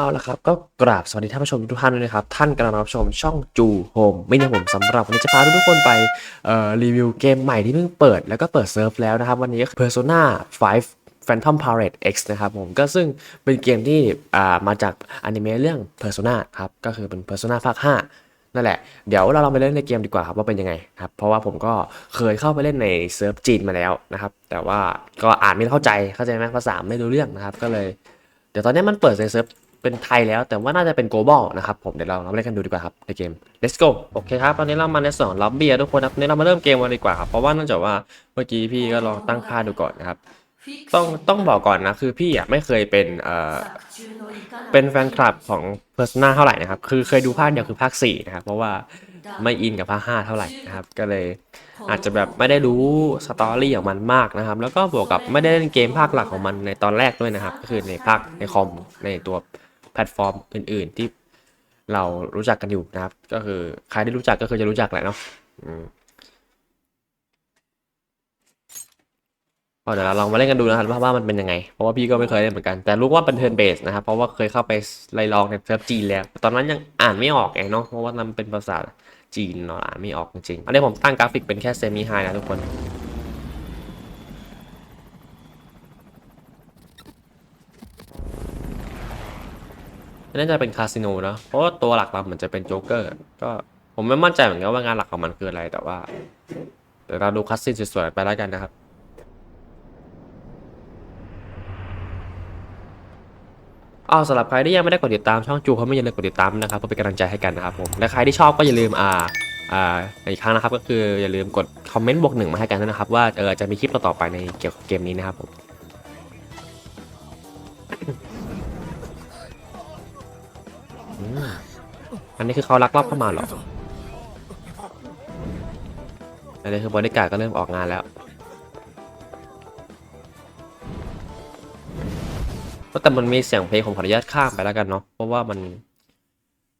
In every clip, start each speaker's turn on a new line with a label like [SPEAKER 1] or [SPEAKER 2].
[SPEAKER 1] เอาละครับก็กราบสวัสดีท่านผู้ชมทุกท่านด้วยนะครับ ท่านกำลังรับชมช่องจูโฮมไม่ใช่ผมสำหรับวันนี้จะพาทุกคนไปรีวิวเกมใหม่ที่เพิ่งเปิดแล้วก็เปิดเซิร์ฟแล้วนะครับ วันนี้ก็คือ Persona 5 Phantom Parade X นะครับผมก็ซึ่งเป็นเกมที่มาจากอนิเมะเรื่อง Persona ครับ ก็คือเป็น Persona ภาค 5 นั่นแหละ เดี๋ยวเราลองไปเล่นในเกมดีกว่าครับว่าเป็นยังไงครับเพราะว่าผมก็เคยเข้าไปเล่นในเซิร์ฟจีนมาแล้วนะครับแต่ว่าก็อ่านไม่เข้าใจเข้าใจไหมภาษาไม่รู้เรื่องนะครับก็เลย เดี๋ยวตอนนี้มันเปิดในเซิร์ฟ เป็นไทยแล้ว แต่ว่าน่าจะเป็น global นะครับผมเดี๋ยวเราเราเล่นกันดูดีกว่าครับในเกม let's go โอเคครับตอนนี้เรามาในส่วนล็อบบี้ทุกคนครับนี่เรามาเริ่มเกมกันดีกว่าครับเพราะว่าเนื่องจากว่าเมื่อกี้พี่ก็ลองตั้งค่าดูก่อนนะครับต้องต้องบอกก่อนนะคือพี่อะไม่เคยเป็นเอ่อเป็นแฟนคลับของ Persona เท่าไหร่นะครับคือเคยดูภาคเดียวคือภาค4นะครับเพราะว่าไม่อินกับภาค5เท่าไหร่นะครับก็เลยอาจจะแบบไม่ได้รู้สตอรี่ของมันมากนะครับแล้วก็บวกกับไม่ได้เล่นเกมภาคหลักของมันในตอนแรกด้วยนะครับก็คือในภาคในคอมในตัว แพลตฟอร์มอื่น ๆ ที่เรารู้จักกันอยู่นะครับ ก็คือใครที่รู้จักก็คือจะรู้จักแหละเนาะอืมเดี๋ยวเราลองมาเล่นกันดูนะครับว่าว่ามันเป็นยังไง เพราะว่าพี่ก็ไม่เคยเล่นเหมือนกัน แต่รู้ว่าเป็นเทิร์นเบสนะครับ เพราะว่าเคยเข้าไปไล่ลองในเซิร์ฟจีนแล้ว ตอนนั้นยังอ่านไม่ออกไงเนาะ เพราะว่ามันเป็นภาษาจีนเนาะ อ่านไม่ออกจริงๆ อันนี้ผมตั้งกราฟิกเป็นแค่เซมิไฮนะทุกคน น่าจะเป็นคาสิโนเนะเพราะว่าตัวหลักเราเหมือนจะเป็นโจ๊กเกอร์ ก็ผมไม่มั่นใจเหมือนกันว่างานหลักของมันคืออะไรแต่ว่าเดี๋ยวเราดูคัสซินสวยๆไปแล้วกันนะครับอ้าวสำหรับใครที่ยังไม่ได้กดติดตามช่องจูเขาไม่อย่าลืมกดติดตามนะครับเพื่อเป็นกำลังใจให้กันนะครับผมและใครที่ชอบก็อย่าลืมอ่าอ่าอีกครั้งนะครับก็คืออย่าลืมกดคอมเมนต์บวกหนึ่งมาให้กันด้วยนะครับ ว่าเออจะมีคลิปต่อๆไปในเกี่ยวกับเกมนี้นะครับผม อันนี้คือเขาลักลอบเข้ามาหรอ อันนี้คือบริการก็เริ่มออกงานแล้วแต่มันมีเสียงเพลงผมขออนุญาตข้ามไปแล้วกันเนาะ เพราะว่ามัน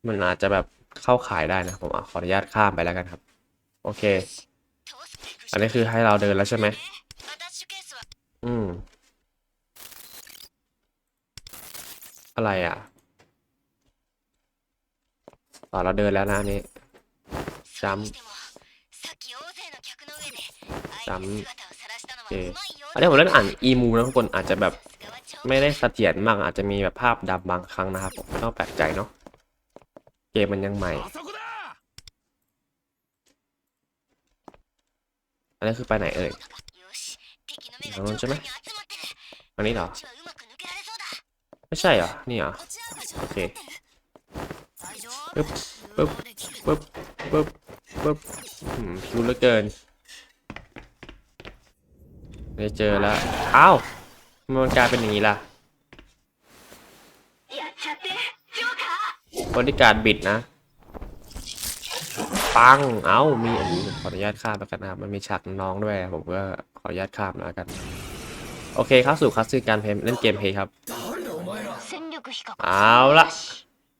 [SPEAKER 1] มันอาจจะแบบเข้าขายได้นะ ผมอขออนุญาตข้ามไปแล้วกันครับ โอเค อันนี้คือให้เราเดินแล้วใช่ไหม อืม อะไรอะ ต่อเราเดินแล้วนะอันนี้
[SPEAKER 2] จำจำโอเค
[SPEAKER 1] อันนี้ผมเล่นอ่านอีมูนะทุกคนอาจจะแบบไม่ได้เสถียรมากอาจจะมีแบบภาพดำบางครั้งนะครับผมไม่ต้องแปลกใจเนาะเกมมันยังใหม่ อันนี้คือไปไหนเอ่ย
[SPEAKER 2] ตรงนู้นใช่ไหม
[SPEAKER 1] อันนี้เหรอ ไม่ใช่เหรอ นี่เหรอ โอเค ปึ๊บปึ๊บปึ๊บปึ๊บปึ๊บอืมพิวเหลือเกินไม่เจอแล้วอ้าวมันกลายเป็นอย่างนี้ล่ะบริการบิดนะ ปัง เอ้า มีอันนี้ขออนุญาตข้ามแล้วกันนะครับ มันมีฉากน้องด้วย ผมก็ขออนุญาตข้ามแล้วกัน โอเคครับสู่คัสซีการเพลเล่นเกมเพลย์ครับ เอาละ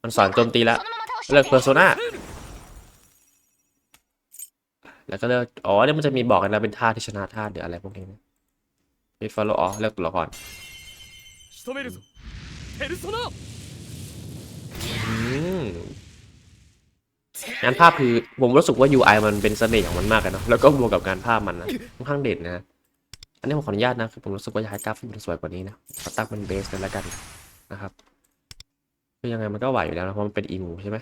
[SPEAKER 1] มันสอนโจมตีแล้วเลือกเพอร์โซนาแล้วก็เลือกอ๋อเนี่ยมันจะมีบอกกันแล้วเป็นท่าที่ชนะท่าเดี๋ยวอะไรพวกนี้มิฟอลโลอ๋อเลือกตัวละครอืมงานภาพคือผมรู้สึกว่า UI มันเป็นเสน่ห์ของมันมากเลยเนาะแล้วก็บวกกับการภาพมันนะค่อนข้างเด่นนะอันนี้ผมขออนุญาตนะคือผมรู้สึกว่าอยากให้กราฟิกมันสวยกว่านี้นะตั้งเป็นเบสกันแล้วกันนะครับ คือยังไงมันก็ไหวอยู่แล้วนะเพราะมันเป็นอีมูใช่ไหม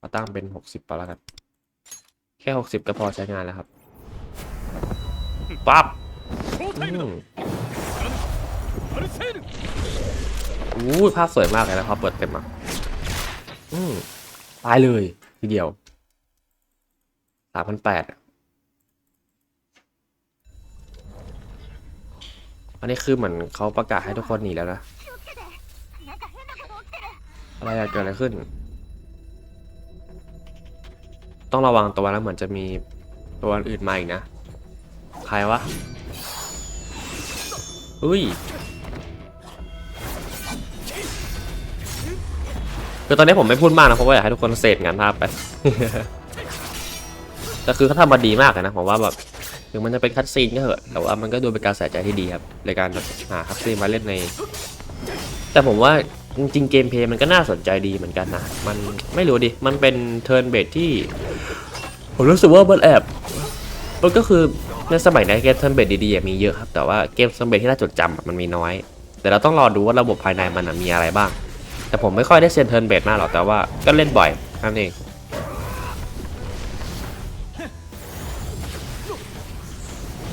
[SPEAKER 1] มาตั้งเป็นหกสิบไปแล้วกัน แค่หกสิบก็พอใช้งานแล้วครับปั๊บอู้ภาพสวยมากเลยนะพอเปิดเต็มอะอือตายเลยทีเดียวสามพันแปดอันนี้คือเหมือนเขาประกาศให้ทุกคนหนีแล้วนะ อะไรอะเกิดอะไรขึ้น ต้องระวังตัวแล้วเหมือนจะมีตัวอื่นมาอีกนะ ใครวะอุ้ยคือตอนนี้ผมไม่พูดมากนะเพราะว่าอยากให้ทุกคนเสพงานภาพไปแต่คือเขาทำมาดีมากนะผมว่าแบบถึงมันจะเป็นคัตซีนก็เถอะแต่ว่ามันก็ดูเป็นการใส่ใจที่ดีครับในการหาคัตซีนมาเล่นใน แต่ผมว่า จริงๆเกมเพลย์มันก็น่าสนใจดีเหมือนกันนะ มันไม่รู้ดิ มันเป็นเทิร์นเบสที่ ผมรู้สึกว่ามันแอบมันก็คือในสมัยนี้เกมเทิร์นเบสดีๆอะมีเยอะครับ แต่ว่าเกมเทิร์นเบสที่น่าจดจำมันมีน้อย แต่เราต้องรอดูว่าระบบภายในมันมีอะไรบ้าง แต่ผมไม่ค่อยได้เซนเทิร์นเบสมากหรอกแต่ว่าก็เล่นบ่อยนั่นเอง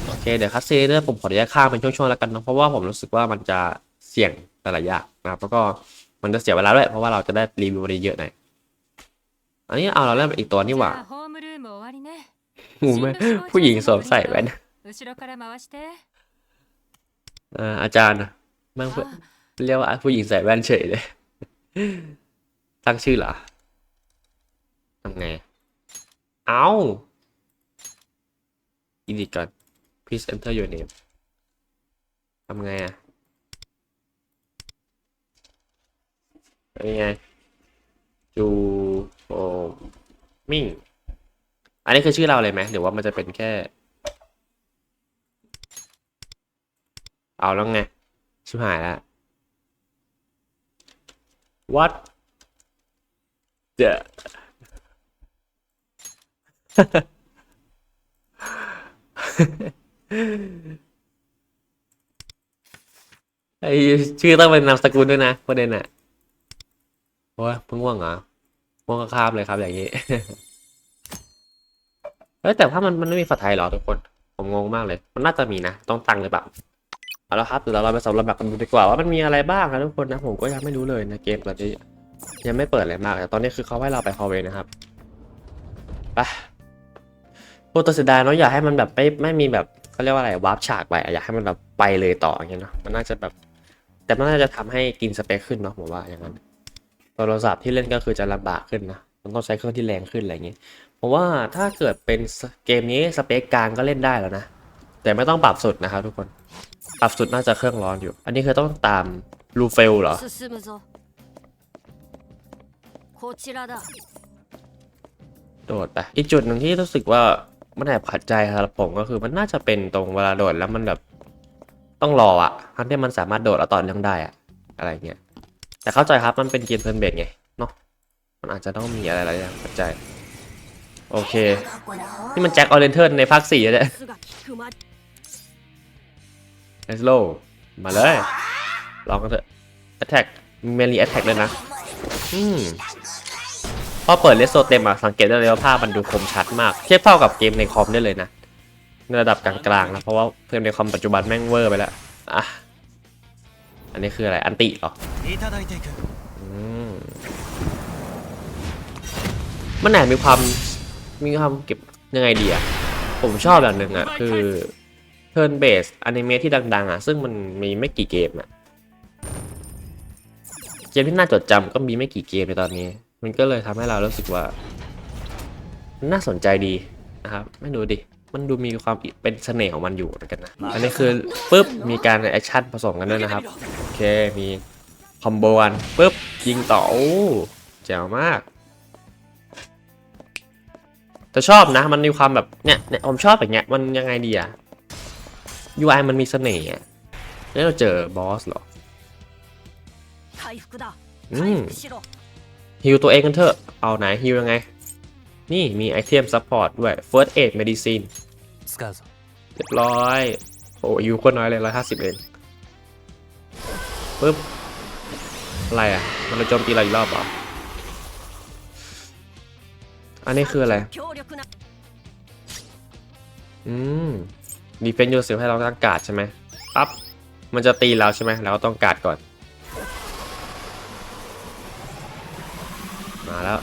[SPEAKER 1] โอเคเดี๋ยวคัสเซเรื่องผมขออนุญาตข้ามเป็นช่วงๆแล้วกันนะเพราะว่าผมรู้สึกว่ามันจะเสี่ยง หลายๆอย่างนะครับแล้วก็มันจะเสียเวลาด้วยเพราะว่าเราจะได้รีวิวได้เยอะหน่อยอันนี้เอาเราเริ่มอีกตัวนี่หว่าหูแม่ผู้หญิงสวมใส่แว่นอาจารย์มั่งเรียกว่าผู้หญิงใส่แว่นเฉยเลย ตั้งชื่อเหรอทำไง เอาอินดิกัน please enter your name ทำไงอะ นไงจูโอมิงอันนี้คือชื่อเราเลยไหมหรือว่ามันจะเป็นแค่ เอาแล้วไง ชิบหายแล้ว what the ไอชื่อต้องเป็นนามสกุลด้วยนะประเด็นอะ โอ้ยเพิ่งว่างเหรอว่างก็ข้ามเลยครับอย่างนี้เฮ้ยแต่ถ้ามันมันไม่มีฝัดไทยเหรอทุกคน ผมงงมากเลย มันน่าจะมีนะ ต้องตังหรือเปล่าเอาละครับเดี๋ยวเราไปสำรวจแบบกันดูดีกว่าว่ามันมีอะไรบ้างนะทุกคนนะผมก็ยังไม่รู้เลยนะเกมตอนนี้ยังไม่เปิดอะไรมากแต่ตอนนี้คือเขาให้เราไปฮอลเวย์นะครับไปโคตรเสียดายเนาะอยากให้มันแบบไม่ไม่มีแบบเขาเรียกว่าอะไรวาร์ปฉากไปอยากให้มันแบบไปเลยต่ออย่างเงี้ยเนาะมันน่าจะแบบ แต่มันน่าจะทำให้กินสเปคขึ้นเนาะผมว่าอย่างนั้น โทรศัพท์ที่เล่นก็คือจะลำบากขึ้นนะมันต้องใช้เครื่องที่แรงขึ้นอะไรอย่างนี้เพราะว่าถ้าเกิดเป็นเกมนี้สเปคกลางก็เล่นได้แล้วนะ แต่ไม่ต้องปรับสุดนะครับทุกคน ปรับสุดน่าจะเครื่องร้อนอยู่ อันนี้คือต้องตามลูเฟลเหรอโดดไปอีกจุดหนึ่งที่รู้สึกว่ามันแอบขัดใจครับผมก็คือมันน่าจะเป็นตรงเวลาโดดแล้วมันแบบต้องรออะทั้งที่มันสามารถโดดแล้วต่อนื่งได้อะอะไรเงี้ย แต่เข้าใจครับมันเป็นเกมเพิร์นเบดไงเนาะมันอาจจะต้องมีอะไรหลายอย่างปัจจัยโอเค นี่มันแจ็คออเรนเทอร์ในภาคสี่เลยเอสโลมาเลย ลองกันเถอะแอตแทกเมลีแอตแทกเลยนะ อืมพอเปิดเลสโซเต็มอะสังเกตได้เลยว่าภาพมันดูคมชัดมาก เทียบเท่ากับเกมในคอมได้เลยนะ ในระดับกลางๆนะ เพราะว่าเพื่อในคอมปัจจุบันแม่งเวอร์ไปแล้ว อะ อันนี้คืออะไร อันติหรออมันแหนมีความมีความเก็บยังไงดีอะผมชอบแบบหนึ่งอะคือเทิร์นเบสอนิเมะที่ดังๆอะซึ่งมันมีไม่กี่เกมอะเกมที่น่าจดจำก็มีไม่กี่เกมในตอนนี้ มันก็เลยทำให้เรารู้สึกว่า น่าสนใจดีนะครับ ไม่ดูดิ มันดูมีความเป็นเสน่ห์ของมันอยู่เหมือนกันนะ อันนี้คือปุ๊บมีการแอคชั่นผสมกันด้วยนะครับ เค มีคอมโบกันปุ๊บ ยิงต่อโอ้แจ๋วมากแต่ชอบนะ มันมีความแบบเนี่ยเนี่ยผมชอบแบบเนี้ยมันยังไงดีอะ UI มันมีเสน่ห์แล้วเราเจอบอสเหรออืมฮิวตัวเองกันเถอะ เอาไหนฮิวยังไง นี่มีไอเทมซัพพอร์ตด้วย First Aid Medicine เรียบร้อย โอ้ยูวคนน้อยเลยร้อยห้าสิบเอง ปึ๊บ อะไรอะ มันจะโจมตีเราอีกรอบเหรอ อันนี้คืออะไร อืมดีเฟนต์ยูสิให้เราตั้งการ์ดใช่ไหมปั๊บมันจะตีเราใช่ไหมเราก็ต้องการ์ดก่อน มาแล้ว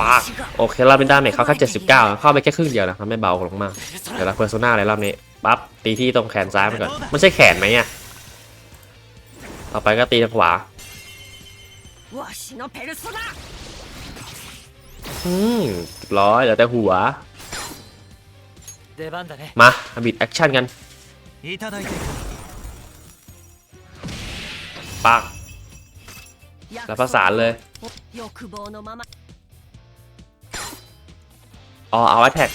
[SPEAKER 1] ปากโอเคเราเป็นดาเมจเขาแค่79 เข้าไปแค่ครึ่งเดียวนะเขาไม่เบาลงมาก เดี๋ยวเราเพอร์โซนาอะไรรอบนี้ ปั๊บ ตีที่ตรงแขนซ้ายมันก่อน ไม่ใช่แขนไหมเนี่ย ต่อไปก็ตีทางขวาอืมร้อยเหลือแต่หัว มาบิดแอคชั่นกันปั
[SPEAKER 3] ง
[SPEAKER 1] แล้วประสานเลยอ๋อเอาแอทแท็ก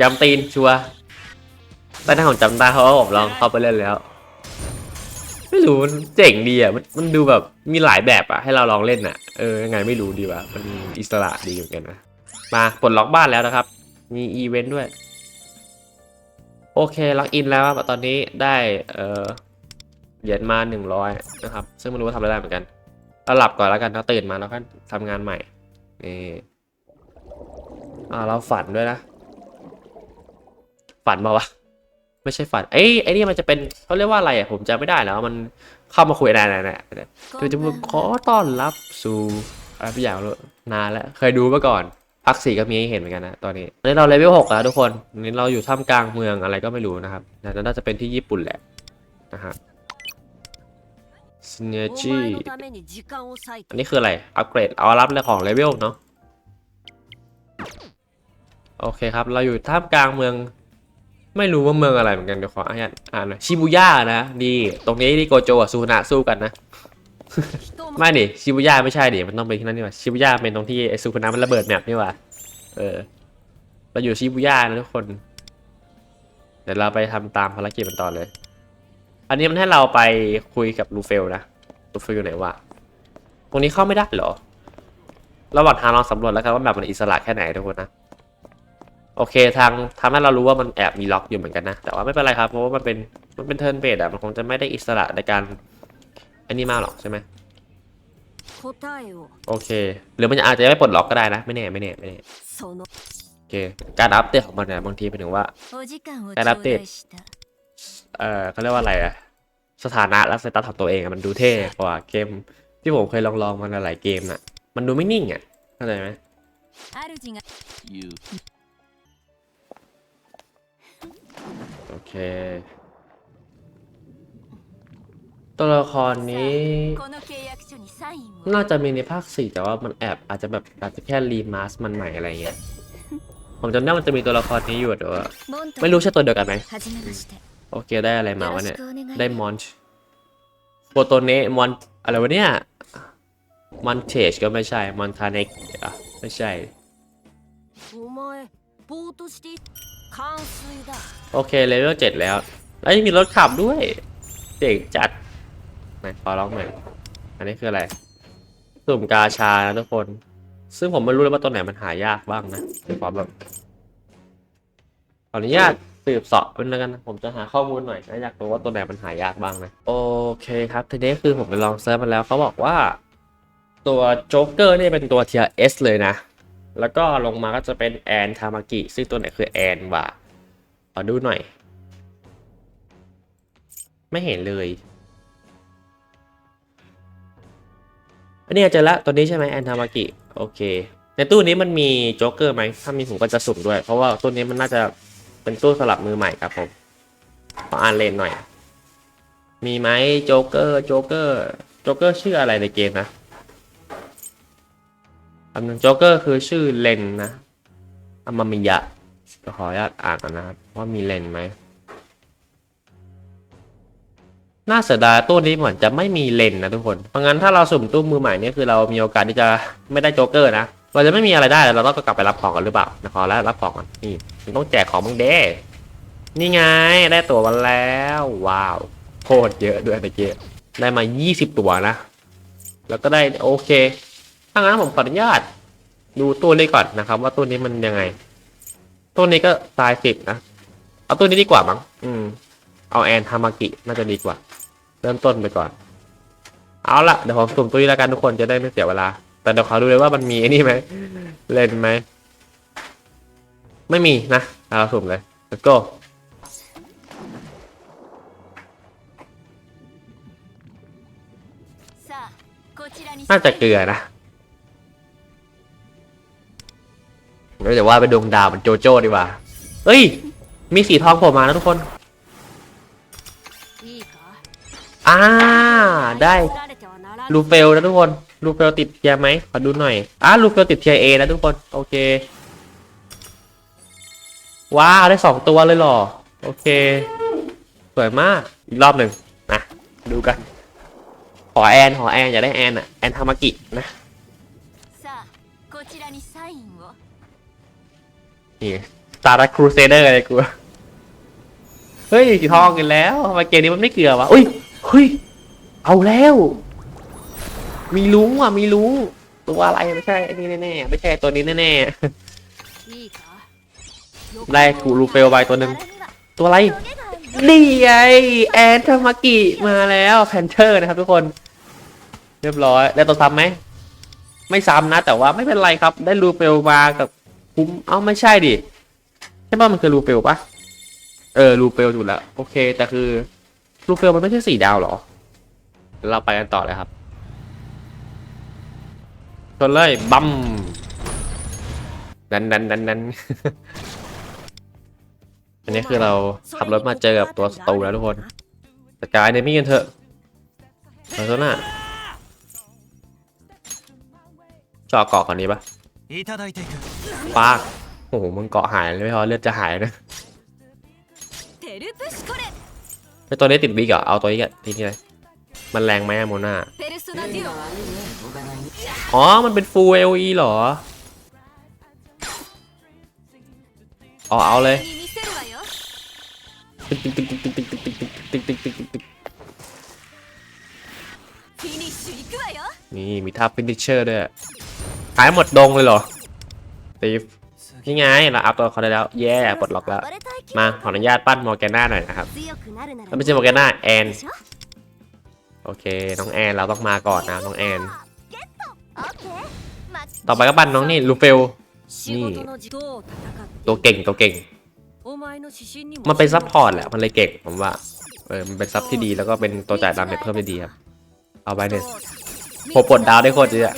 [SPEAKER 1] ยำตีนชัวร์ ตอนนั้นผมจำได้เพราะว่าผมลองเข้าไปเล่นแล้ว
[SPEAKER 3] こ
[SPEAKER 1] รู้มันเจ๋งดีอะมันมันดูแบบมีหลายแบบอะให้เราลองเล่นอะเออยังไงไม่รู้ดีว่ะมันอิสระดีเหมือนกันนะมาปลดล็อกบ้านแล้วนะครับ มีอีเวนต์ด้วย โอเคล็อกอินแล้วครับตอนนี้ได้เออเหรียญมาหนึ่งร้อยนะครับ ซึ่งไม่รู้ว่าทำอะไรได้เหมือนกันเราหลับก่อนแล้วกันเราตื่นมาแล้วก็ทำงานใหม่นี่อ่าเราฝันด้วยนะ ฝันมาวะ ไม่ใช่ฝัน เอ้ยไอ้นี่มันจะเป็นเขาเรียกว่าอะไรอะผมจำไม่ได้แล้ว มันเข้ามาคุยนะไๆนะคือจะมาขอต้อนรับสู่อะไรพี่อย่างนานแล้ว เคยดูมาก่อนพักสี่ก็มีให้เห็นเหมือนกันนะตอนนี้ตอนนี้เราเลเวลหกแล้วทุกคนนี้เราอยู่ท่ามกลางเมืองอะไรก็ไม่รู้นะครับน่าจะเป็นที่ญี่ปุ่นแหละนะฮะสเนจีอันนี้คืออะไร อัปเกรด เอารับเลยของเลเวลเนาะ โอเคครับ เราอยู่ท่ามกลางเมือง ไม่รู้ว่าเมืองอะไรเหมือนกันเดี๋ยวขออ่านอ่านหน่อยชิบูย่านะดีตรงนี้ที่โกโจกับซูนะสู้กันนะ ไม่ดิชิบูย่าไม่ใช่ดิมันต้องเป็นที่นั่นนี่ว่าชิบูย่าเป็นตรงที่ไอซูคุนะมันระเบิดแมปนี่ว่าเออเราอยู่ชิบูย่านะทุกคน เดี๋ยวเราไปทำตามภารกิจมันต่อเลย อันนี้มันให้เราไปคุยกับลูเฟลนะลูเฟลอยู่ไหนวะตรงนี้เข้าไม่ได้เหรอระหว่างทางลองสำรวจแล้วกันว่าแบบมันอิสระแค่ไหนทุกคนนะ โอเคทางทำให้เรารู้ว่ามันแอบมีล็อกอยู่เหมือนกันนะ แต่ว่าไม่เป็นไรครับ เพราะว่ามันเป็นมันเป็นเทิร์นเบดอะมันคงจะไม่ได้อิสระในการอันนี้มากหรอกใช่ไหมโอเค หรือมันอาจจะไม่ปลดล็อกก็ได้นะ ไม่แน่ไม่แน่ไม่แน่โอเค การอัปเดตของมันเนี่ยบางทีเป็นถึงว่าการอัปเดตเอ่อเขาเรียกว่าอะไรอะสถานะและสเตตัสของตัวเองมันดูเท่กว่าเกม ที่ผมเคยลองลองมันหลายเกมน่ะ มันดูไม่นิ่งอะเข้าใจไหม ค ตัวละครนี้ น่าจะมีในภาคสี่แต่ว่ามันแอบอาจจะแบบอาจจะแค่รีมาสมันใหม่อะไรเงี้ยผมจำได้มันจะมีตัวละครนี้อยู่แต่ว่าไม่รู้ใช่ตัวเดียวกันไหมโอเคได้อะไรมาวะเนี่ย ได้มอนช์โปรตเนมอนอะไรวะเนี่ยมอนเทชก็ไม่ใช่มอนทาเนกอะไม่ใช่ โอเคเลเวลเจ็ดแล้วไอ้ยมีรถขับด้วย เจ๋งจัดไหนขอร้องหน่อยอันนี้คืออะไร สุ่มกาชานะทุกคน ซึ่งผมไม่รู้เลยว่าตัวไหนมันหายากบ้างนะดี๋ยวขอแบบขออนุญาตสืบเสอบเป็นแล้วกันนะผมจะหาข้อมูลหน่อยนะอยากรู้ว่าตัวไหนมันหายากบ้างนะ โอเคครับทีนี้คือผมไปลองเซิร์ฟมาแล้วเขาบอกว่า ตัวโจ๊กเกอร์นี่เป็นตัวเทียเอสเลยนะ แล้วก็ลงมาก็จะเป็นแอนทามากิซึ่งตัวไหนคือแอนวะขอดูหน่อย ไม่เห็นเลย อันนี้เจอละตัวนี้ใช่ไหมแอนทามากิโอเค ในตู้นี้มันมีโจ๊กเกอร์ไหม ถ้ามีผมก็จะสุ่มด้วย เพราะว่าตู้นี้มันน่าจะเป็นตู้สลับมือใหม่ครับผม ขออ่านเลนหน่อย มีไหมโจ๊กเกอร์ โจ๊กเกอร์ โจ๊กเกอร์ชื่ออะไรในเกมนะ อันนึงโจ๊กเกอร์คือชื่อเลนนะอามามิยะก็ขออนุญาตอ่านก่อนนะครับ ว่ามีเลนไหม น่าเสียดายตู้นี้เหมือนจะไม่มีเลนนะทุกคน เพราะงั้นถ้าเราสุ่มตู้มือใหม่นี่คือเรามีโอกาสที่จะไม่ได้โจ๊กเกอร์นะ เราจะไม่มีอะไรได้ เราต้องกลับไปรับของกันหรือเปล่านะขอแล้วรับของก่อนนี่ต้องแจกของมึงเด้นี่ไงได้ตั๋วมาแล้ว ว้าวโคตรเยอะด้วยตะเกียได้มา 20 ตัวนะ แล้วก็ได้โอเค ถ้างั้นผมขออนุญาต ดูตัวนี้ก่อนนะครับ ว่าตัวนี้มันยังไง ตัวนี้ก็ตายสิบนะ เอาตัวนี้ดีกว่ามั้ง อืม เอาแอนทามากิน่าจะดีกว่า เริ่มต้นไปก่อน เอาละเดี๋ยวผมสุ่มตัวนี้แล้วกันทุกคนจะได้ไม่เสียเวลา แต่เดี๋ยวขอดูเลยว่ามันมีไอ้นี่ไหม เล่นไหม ไม่มีนะเราสุ่มเลย let's go น่าจะเกลือนะ แล้วแต่ว่าเป็นดวงดาวมันโจโจ้ดีกว่า เอ้ย มีสีทองโผล่มาแล้วทุกคน อ่า ได้ ลูเฟลนะทุกคน ลูเฟลติดเทียไหมขอดูหน่อย อ่าลูเฟลติดเทียเอนะทุกคน โอเค ว้าว ได้สองตัวเลยหรอ โอเค สวยมาก อีกรอบหนึ่งนะดูกัน ขอแอน ขอแอน อย่าได้แอนอะแอนทามากินะ ตาร์ครูเซเดอร์อะไรกูเฮ้ยสีทองกันแล้วมาเกมนี้มันไม่เกลือวะอุ้ยเฮ้ยเอาแล้ว มีรู้ว่ะมีรู้ตัวอะไรไม่ใช่อันนี้แน่ๆไม่ใช่ตัวนี้แน่ๆได้กูรูเฟลไปตัวหนึ่งตัวอะไรนี่ไอแอนทามากิมาแล้วแพนเทอร์นะครับทุกคน เรียบร้อยได้ตัวซ้ำไหม ไม่ซ้ำนะ แต่ว่าไม่เป็นไรครับ ได้รูเปลมากับุ้ม เอ้าไม่ใช่ดิ ใช่ป่ะมันคือรูเปลปะเออรูเปลยู่แล้ว โอเค แต่คือรูเปลมันไม่ใช่สี่ดาวหรอ เราไปกันต่อเลยครับชนเลยบัมนั้นนั้นนั้นนั้นอันนี้คือเราขับรถมาเจอกับตัวสตูแล้วทุกคนสกายในมี่กันเถอะมาโซน่าจอเกาะก่อนนี้ปะาโอ้โหมึงเกาะหายเลยไม่พอเลือดจะหายนะไอตัวนี้ติดบิ๊กเหรอเอาตัวนี้กันทีนี้เลยมันแรงไหมโมนาอ๋อ มันเป็นฟูเอลีเหรออ๋อเอาเลยนี่มีท่าฟินิชเชอร์ด้วยหายหมดดงเลยเหรอ ตีฟนี่ไงเราอัพตัวเขาได้แล้วแย่ปลดล็อกแล้ว มาขออนุญาตปั้นมอร์แกน่าหน่อยนะครับแล้วไม่ใช่มอร์แกน่าแอนโอเคน้องแอนเราต้องมาก่อนนะน้องแอนต่อไปก็ปั้นน้องนี่ลูเฟล
[SPEAKER 3] นี่
[SPEAKER 1] ตัวเก่งตัวเก่ง มันเป็นซับพอร์ตแหละมันเลยเก่งผมว่าเออมันเป็นซับที่ดีแล้วก็เป็นตัวจ่ายดาเมจเพิ่มได้ดีครับเอาไปเนี่ยผมปลดดาวได้โคตรดีอะ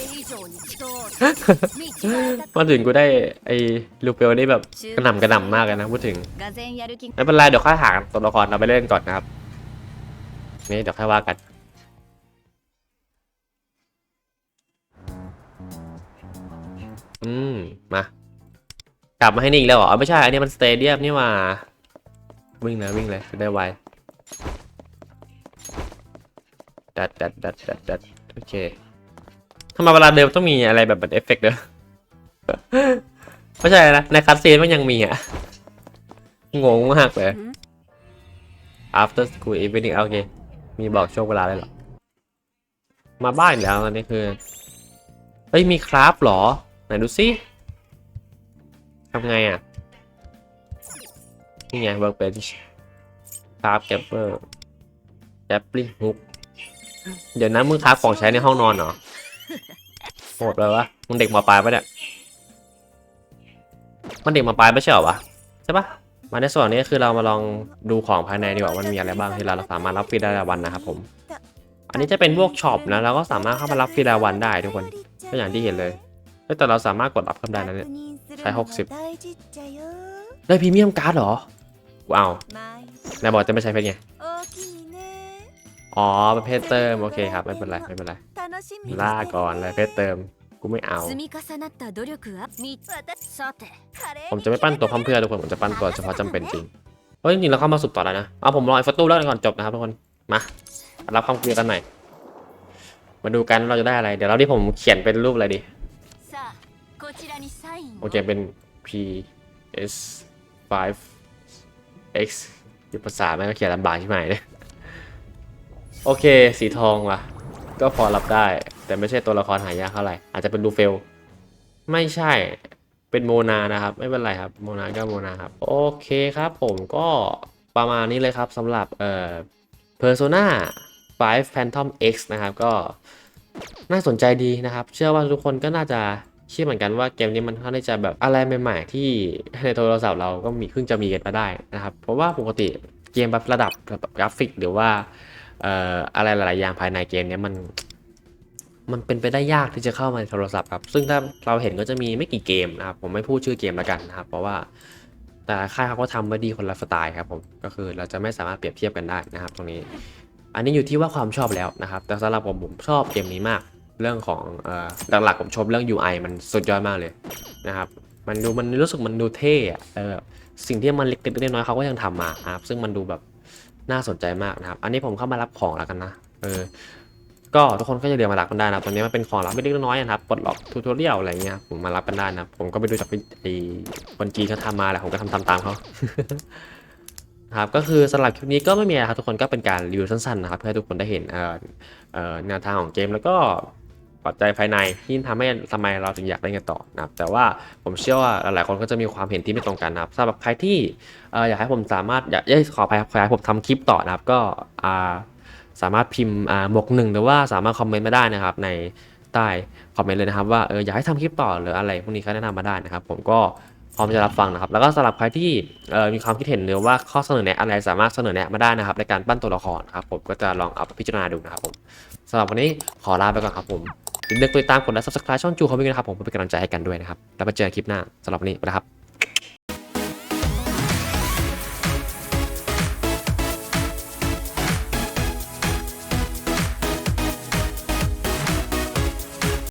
[SPEAKER 1] มาถึงกูได้ไอ้ลูเปลนี่แบบกระหน่ำกระหน่ำมากเลยนะพูดถึงไม่เป็นไรเดี๋ยวค่อยหาตัวละครเราไปเล่นก่อนนะครับ นี่เดี๋ยวค่อยว่ากันอืมมากลับมาให้นิ่งแล้วเหรอไม่ใช่ อันนี้มันสเตเดียมนี่ว่า วิ่งเลยวิ่งเลยจะได้ไวดัดดัดดัดดัดดัดโอเคำไมเวลาเดินต้องมีอะไรแบบแบบเอฟเฟกต์เด้อไม่ใช่นะ ในคัสซีนมันยังมีอะ งงมากเลย after school evening โอเค มีบอกช่วงเวลาเลยเหรอ มาบ้านอีกแล้วอันนี้คือ เฮ้ย มีคราฟเหรอ ไหนดูสิทำไงอะ นี่ไง workbench คราฟแกปเปอร์แจปลิงฮุก เดี๋ยวนะมึงคราฟของใช้ในห้องนอนเหรอ โหดเลยวะมึงเด็กมาปลายปะเนี่ย มันเด็กมาปลายไม่ใช่เหรอวะใช่ปะมาในส่วนนี้คือเรามาลองดูของภายในดีกว่ามันมีอะไรบ้างที่เราสามารถรับฟรีได้รายวันนะครับผม อันนี้จะเป็นพวกช็อปนะเราก็สามารถเข้ามารับฟรีรายวันได้ทุกคนก็อย่างที่เห็นเลยเฮ้ยแต่เราสามารถกดรับเข้าได้นะเนี่ยใช้ 60 ได้พรีเมียมการ์ดเหรอกูเอานายบอกจะไม่ใช้เพชรไง อ๋อเป็นเพชรเติมโอเคครับ ไม่เป็นไร ไม่เป็นไร ลาก่อนเลยเพชรเติมกูไม่เอา ผมจะไม่ปั้นตัวเพื่อนเพื่อทุกคนผมจะปั้นตัวเฉพาะจำเป็นจริงเฮ้ยจริงๆเราเข้ามาสุดต่อแล้วนะเอาผมรอไอ้ฟตู้แล้วก่อนจบนะครับทุกคนมารับความเคลียร์กันหน่อยมาดูกันเราจะได้อะไร เดี๋ยวเราที่ผมเขียนเป็นรูปอะไรดีโอเคเป็น P S 5 X ยุภาษาแม่งก็เขียนลำบากใช่ไหมเนี่ยโอเค สีทองว่ะ ก็พอรับได้ แต่ไม่ใช่ตัวละครหายากเท่าไหร่ อาจจะเป็นดูเฟล ไม่ใช่เป็นโมนานะครับ ไม่เป็นไรครับโมนาก็โมนาครับ โอเคครับผมก็ประมาณนี้เลยครับสำหรับเอ่อ Persona 5 Phantom X นะครับ ก็น่าสนใจดีนะครับ เชื่อว่าทุกคนก็น่าจะคิดเหมือนกันว่าเกมนี้มันค่อนข้างจะแบบอะไรใหม่ ๆ ที่ในโทรศัพท์เราก็มีเพิ่งจะมีกันมาได้นะครับ เพราะว่าปกติเกมแบบระดับแบบกราฟิกหรือว่า อะไรหลายๆอย่างภายในเกมเนี้ยมัน มันเป็นไปได้ยากที่จะเข้ามาในโทรศัพท์ครับ ซึ่งถ้าเราเห็นก็จะมีไม่กี่เกมนะครับ ผมไม่พูดชื่อเกมแล้วกันนะครับ เพราะว่าแต่ค่ายเขาก็ทำไว้ดีคนละสไตล์ครับผม ก็คือเราจะไม่สามารถเปรียบเทียบกันได้นะครับ ตรงนี้ อันนี้อยู่ที่ว่าความชอบแล้วนะครับ แต่สำหรับผมผมชอบเกมนี้มาก เรื่องของหลักๆผมชมเรื่อง UI มันสุดยอดมากเลยนะครับ มันดูมันรู้สึกมันดูเท่อะเออสิ่งที่มันเล็กๆน้อยๆเขาก็ยังทำมาครับ ซึ่งมันดูแบบ น่าสนใจมากนะครับ อันนี้ผมเข้ามารับของแล้วกันนะ เออ ก็ทุกคนก็จะเรียนมารับกันได้นะตอนนี้มันเป็นของรับไม่เล็กน้อยนะครับ ปลดล็อกทูทอเรียลอะไรเงี้ย ผมมารับกันได้นะ ผมก็ไปดูจากไอ้คนจีนเขาทำมาแหละ ผมก็ทำตามๆเขาครับก็คือสำหรับคลิปนี้ก็ไม่มีอะไรครับทุกคนก็เป็นการรีวิวสั้นๆนะครับเพื่อให้ทุกคนได้เห็นเอ่อแนวทางของเกมแล้วก็ ปัจจัยภายในที่ทำให้ทำไมเราถึงอยากเล่นกันต่อนะครับแต่ว่าผมเชื่อว่าหลายๆคนก็จะมีความเห็นที่ไม่ตรงกันนะครับสำหรับใครที่อยากให้ผมสามารถอยากขออภัยครับขอให้ผมทำคลิปต่อนะครับก็สามารถพิมพ์อ่าบวกหนึ่งหรือว่าสามารถคอมเมนต์มาได้นะครับ ในใต้คอมเมนต์เลยนะครับ ว่าเอออยากให้ทำคลิปต่อหรืออะไรพวกนี้ก็แนะนำมาได้นะครับ ผมก็พร้อมจะรับฟังนะครับ แล้วก็สำหรับใครที่มีความคิดเห็นหรือว่าข้อเสนอแนะอะไรสามารถเสนอแนะมาได้นะครับ ในการปั้นตัวละครครับผมก็จะลองเอาไปพิจารณาดูนะครับผมสำหรับวันนี้ขอลาไปก่อนครับผม อย่าลืมกดติดตามกดไลค์ซับสไครต์ช่องจูเขาไปกันะครับผมเพื่อเป็นกำลังใจให้กันด้วยนะครับแล้วมาเจอกันคลิปหน้าสำหรับวันนี้ไปแล้วครับ